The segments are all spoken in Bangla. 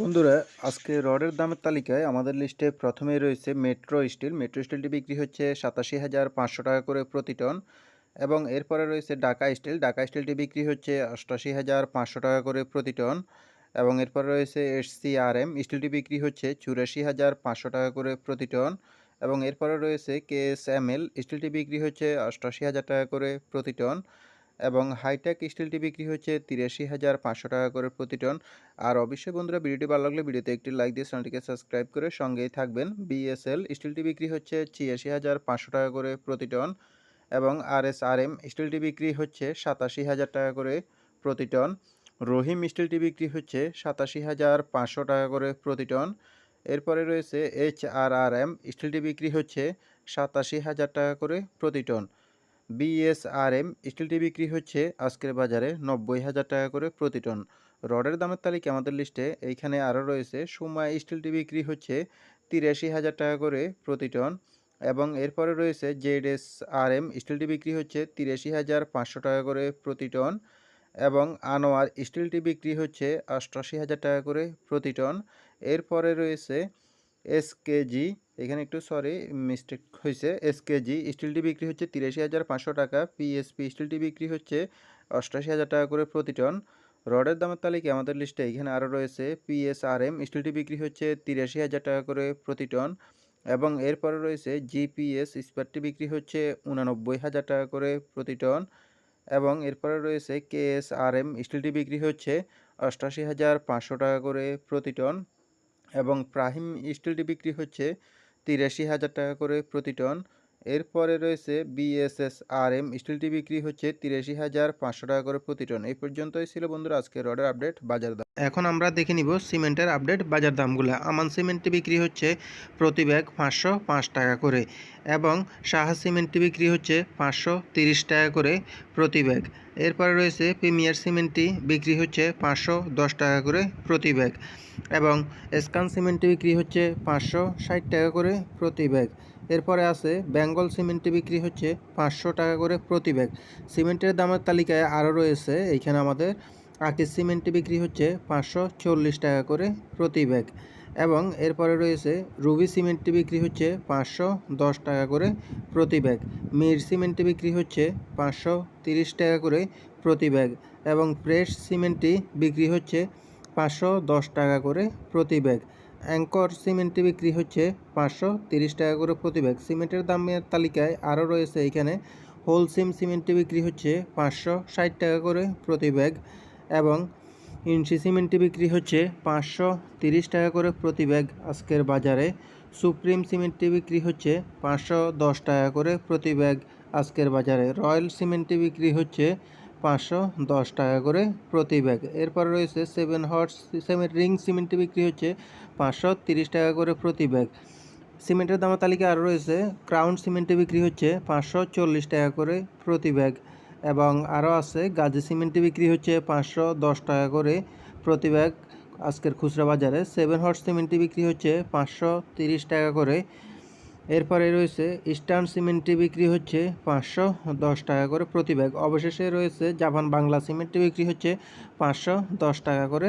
বন্ধুরা, আজকে রডের দামের তালিকায় আমাদের লিস্টে প্রথমেই রয়েছে মেট্রো স্টিল। মেট্রো স্টিলটি বিক্রি হচ্ছে সাতাশি হাজার পাঁচশো টাকা করে প্রতি টন এবং এরপরে রয়েছে ডাকা স্টিল। ডাকা স্টিলটি বিক্রি হচ্ছে অষ্টাশি হাজার পাঁচশো টাকা করে প্রতি টন এবং এরপরে রয়েছে এসসিআরএম। স্টিলটি বিক্রি হচ্ছে চুরাশি হাজার পাঁচশো টাকা করে প্রতি টন এবং এরপরে রয়েছে কেএসএমএল। স্টিলটি বিক্রি হচ্ছে অষ্টাশি হাজার টাকা করে প্রতি টন এবং হাইটেক স্টিলটি বিক্রি হচ্ছে তিরাশি হাজার পাঁচশো টাকা করে প্রতি টন আর অবশ্যই বন্ধুরা ভিডিওটি ভালো লাগলে ভিডিওতে একটি লাইক দিয়ে চ্যানেলটিকে সাবস্ক্রাইব করে সঙ্গেই থাকবেন। বিএসএল স্টিলটি বিক্রি হচ্ছে ছিয়াশি হাজার পাঁচশো টাকা করে প্রতি টন এবং আর এস আর এম স্টিলটি বিক্রি হচ্ছে সাতাশি হাজার টাকা করে প্রতি টন রহিম স্টিলটি বিক্রি হচ্ছে সাতাশি হাজার পাঁচশো টাকা করে প্রতি টন এরপরে রয়েছে এইচ আর আর এম স্টিলটি বিক্রি হচ্ছে সাতাশি হাজার টাকা করে প্রতি টন বিএসআরএম স্টিলটি বিক্রি হচ্ছে আজকের বাজারে নব্বই হাজার টাকা করে প্রতি টন। রডের দামের তালিকা আমাদের লিস্টে। এইখানে আরও রয়েছে, সুমা স্টিলটি বিক্রি হচ্ছে তিরাশি হাজার টাকা করে প্রতি টন এবং এরপরে রয়েছে জেড এস আর এম স্টিলটি বিক্রি হচ্ছে তিরাশি হাজার পাঁচশো টাকা করে প্রতি টন এবং আনোয়ার স্টিলটি বিক্রি হচ্ছে অষ্টআশি হাজার টাকা করে প্রতি টন। এরপরে রয়েছে এসকেজি এখানে একটু সরি মিস্টেক হয়েছে এসকেজি স্টিলটি বিক্রি হচ্ছে তিরাশি হাজার পাঁচশো টাকা। পিএসপি স্টিলটি বিক্রি হচ্ছে অষ্টাশি হাজার টাকা করে প্রতি টন। রডের দামের তালিকা আমাদের লিস্টে এখানে আরও রয়েছে পিএসআরএম স্টিলটি বিক্রি হচ্ছে তিরাশি হাজার টাকা করে প্রতি টন। এবং এরপরে রয়েছে জিপিএস স্পারটি বিক্রি হচ্ছে উনানব্বই হাজার টাকা করে প্রতি টন। এবং এরপরে রয়েছে কেএসআরএম স্টিলটি বিক্রি হচ্ছে অষ্টাশি হাজার পাঁচশো টাকা করে প্রতি টন। এবং প্রাহিম স্টিলটি বিক্রি হচ্ছে তিরাশি হাজার টাকা করে প্রতি টন। এরপরে রয়েছে বিএসএস আর এম স্টিলটি বিক্রি হচ্ছে তিরাশি হাজার পাঁচশো টাকা করে প্রতি টন। এই পর্যন্তই ছিল বন্ধুরা আজকের রডের আপডেট বাজার দাম। এখন আমরা দেখে নিব সিমেন্টের আপডেট বাজার দামগুলো। আমান সিমেন্টটি বিক্রি হচ্ছে প্রতি ব্যাগ পাঁচশো পাঁচ টাকা করে এবং সাহা সিমেন্টটি বিক্রি হচ্ছে পাঁচশো তিরিশ টাকা করে প্রতি ব্যাগ। এরপরে রয়েছে প্রিমিয়ার সিমেন্টটি বিক্রি হচ্ছে পাঁচশো দশ টাকা করে প্রতি ব্যাগ এবং স্কান সিমেন্টটি বিক্রি হচ্ছে পাঁচশো ষাট টাকা করে প্রতি ব্যাগ। এরপরে আছে, বেঙ্গল সিমেন্টটি বিক্রি হচ্ছে পাঁচশো টাকা করে প্রতি ব্যাগ। সিমেন্টের দামের তালিকায় আরও রয়েছে এইখানে আমাদের আকিস সিমেন্টটি বিক্রি হচ্ছে পাঁচশো চল্লিশ টাকা করে প্রতি ব্যাগ। এবং এরপরে রয়েছে, রুবি সিমেন্টটি বিক্রি হচ্ছে পাঁচশো দশ টাকা করে প্রতি ব্যাগ। মির সিমেন্টটি বিক্রি হচ্ছে পাঁচশো তিরিশ টাকা করে প্রতি ব্যাগ। এবং প্রেস সিমেন্টটি বিক্রি হচ্ছে পাঁচশো দশ টাকা করে প্রতি ব্যাগ। অ্যাঙ্কর সিমেন্টটি বিক্রি হচ্ছে পাঁচশো তিরিশ টাকা করে প্রতি ব্যাগ সিমেন্টের দামের তালিকায় আরও রয়েছে এখানে। হোলসিম সিমেন্টটি বিক্রি হচ্ছে পাঁচশো ষাট টাকা করে প্রতি ব্যাগ এবং ইঞ্চি সিমেন্টটি বিক্রি হচ্ছে পাঁচশো তিরিশ টাকা করে প্রতি ব্যাগ আজকের বাজারে সুপ্রিম সিমেন্টটি বিক্রি হচ্ছে পাঁচশো দশ টাকা করে প্রতি ব্যাগ আজকের বাজারে রয়্যাল সিমেন্টটি বিক্রি হচ্ছে পাঁচশো দশ টাকা করে প্রতি ব্যাগ। এরপর রয়েছে সেভেন হর্স সিমেন্ট রিং সিমেন্টটি বিক্রি হচ্ছে পাঁচশো তিরিশ টাকা করে প্রতি ব্যাগ। সিমেন্টের দামের তালিকা আরও রয়েছে ক্রাউন সিমেন্টে বিক্রি হচ্ছে পাঁচশো চল্লিশ টাকা করে প্রতি ব্যাগ এবং আরও আছে, গাজী সিমেন্টে বিক্রি হচ্ছে পাঁচশো দশ টাকা করে প্রতি ব্যাগ। আজকের খুচরা বাজারে সেভেন হর্স সিমেন্টটি বিক্রি হচ্ছে পাঁচশো তিরিশ টাকা করে এরপরে রয়েছে ইস্টার্ন সিমেন্টটি বিক্রি হচ্ছে পাঁচশো দশ টাকা করে প্রতি ব্যাগ অবশেষে রয়েছে জাপান বাংলা সিমেন্টটি বিক্রি হচ্ছে পাঁচশো দশ টাকা করে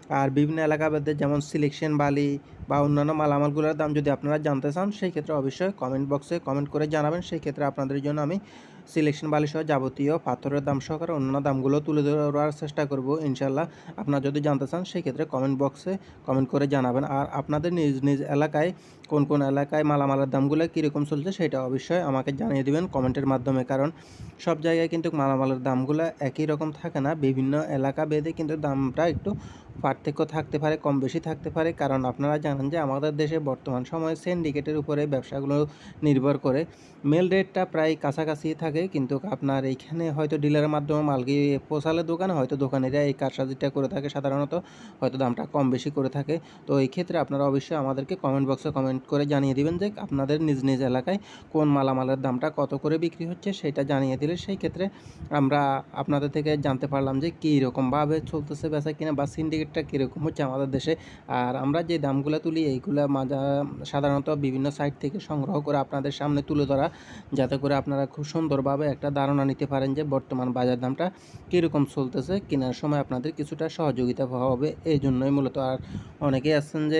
আর বিভিন্ন এলাকা ভেদে যেমন সিলেকশন বালি বা অন্যান্য মালামালগুলোর দাম যদি আপনারা জানতে চান, সেই ক্ষেত্রে অবশ্যই কমেন্ট বক্সে কমেন্ট করে জানাবেন। সেই ক্ষেত্রে আপনাদের জন্য আমি সিলেকশন বালি সহ যাবতীয় পাথরের দাম সহকারে অন্যান্য দামগুলো তুলে ধরার চেষ্টা করব ইনশাল্লাহ আপনারা যদি জানতে চান সেই ক্ষেত্রে কমেন্ট বক্সে কমেন্ট করে জানাবেন। আর আপনাদের নিজ নিজ এলাকায় কোন কোন এলাকায় মালামালের দামগুলো কীরকম চলছে, সেটা অবশ্যই আমাকে জানিয়ে দেবেন কমেন্টের মাধ্যমে। কারণ সব জায়গায় কিন্তু মালামালের দামগুলো একই রকম থাকে না। বিভিন্ন এলাকা ভেদে কিন্তু দামটা একটু পার্থক্য থাকতে পারে, কম বেশি থাকতে পারে। কারণ আপনারা জানেন যে আমাদের দেশে বর্তমান সময়ে সিন্ডিকেটের উপরে ব্যবসাগুলো নির্ভর করে। মেল রেটটা প্রায় কাছাকাছি থাকে। কিন্তু আপনার এইখানে হয়তো ডিলারের মাধ্যমে মাল গিয়ে পৌঁছালে দোকানে, হয়তো দোকানিরা এই কারসাজিটা করে থাকে সাধারণত, হয়তো দামটা কম বেশি করে থাকে। তো এই ক্ষেত্রে আপনারা অবশ্যই আমাদেরকে কমেন্ট বক্সে কমেন্ট করে জানিয়ে দিবেন যে আপনাদের নিজ নিজ এলাকায় কোন মালামালের দামটা কত করে বিক্রি হচ্ছে সেটা জানিয়ে দিলে সেই ক্ষেত্রে আমরা আপনাদের থেকে জানতে পারলাম যে কী রকমভাবে চলতেছে বেচা কিনা বা সিন্ডিকেটটা কীরকম হচ্ছে আমাদের দেশে। আর আমরা যে দামগুলো তুলি, এইগুলো মাজা সাধারণত বিভিন্ন সাইট থেকে সংগ্রহ করে আপনাদের সামনে তুলে ধরা, যাতে করে আপনারা খুব সুন্দরভাবে একটা ধারণা নিতে পারেন যে বর্তমান বাজার দামটা কীরকম চলতেছে, কেনার সময় আপনাদের কিছুটা সহযোগিতা হবে এই জন্যই মূলত আর অনেকেই আছেন যে